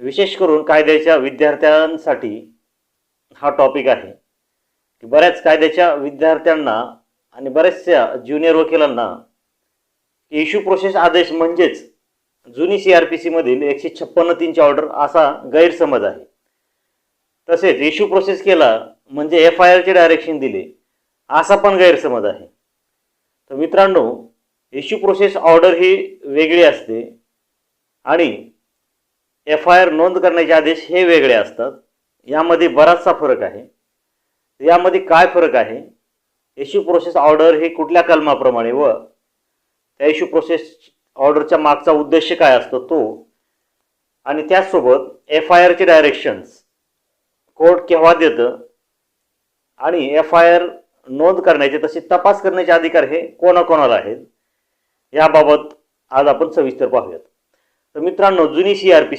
विशेष करून कायद्याच्या विद्यार्थ्यांसाठी हा टॉपिक आहे. की बऱ्याच कायद्याच्या विद्यार्थ्यांना आणि बऱ्याचशा ज्युनियर वकिलांना इश्यू प्रोसेस आदेश म्हणजेच जुनी सी आर पी सीमधील एकशे छप्पन्न तीनची ऑर्डर असा गैरसमज आहे. तसेच इश्यू प्रोसेस केला म्हणजे एफ आय आरचे डायरेक्शन दिले असा पण गैरसमज आहे. तर मित्रांनो इश्यू प्रोसेस ऑर्डर ही वेगळी असते आणि एफ आय आर नोंद करण्याचे आदेश हे वेगळे असतात. यामध्ये बराचसा फरक आहे. यामध्ये काय फरक आहे? इश्यू प्रोसेस ऑर्डर हे कुठल्या कलमाप्रमाणे व त्या इश्यू प्रोसेस ऑर्डरच्या मागचा उद्देश काय असतो तो? आणि त्याचसोबत एफ आय आरचे डायरेक्शन्स कोर्ट केव्हा देतं? आणि एफ आय आर नोंद करण्याचे तसे तपास करण्याचे अधिकार हे कोणाकोणाला आहेत? याबाबत आज आपण सविस्तर पाहूयात. तर मित्रांनो जुनी सी आर पी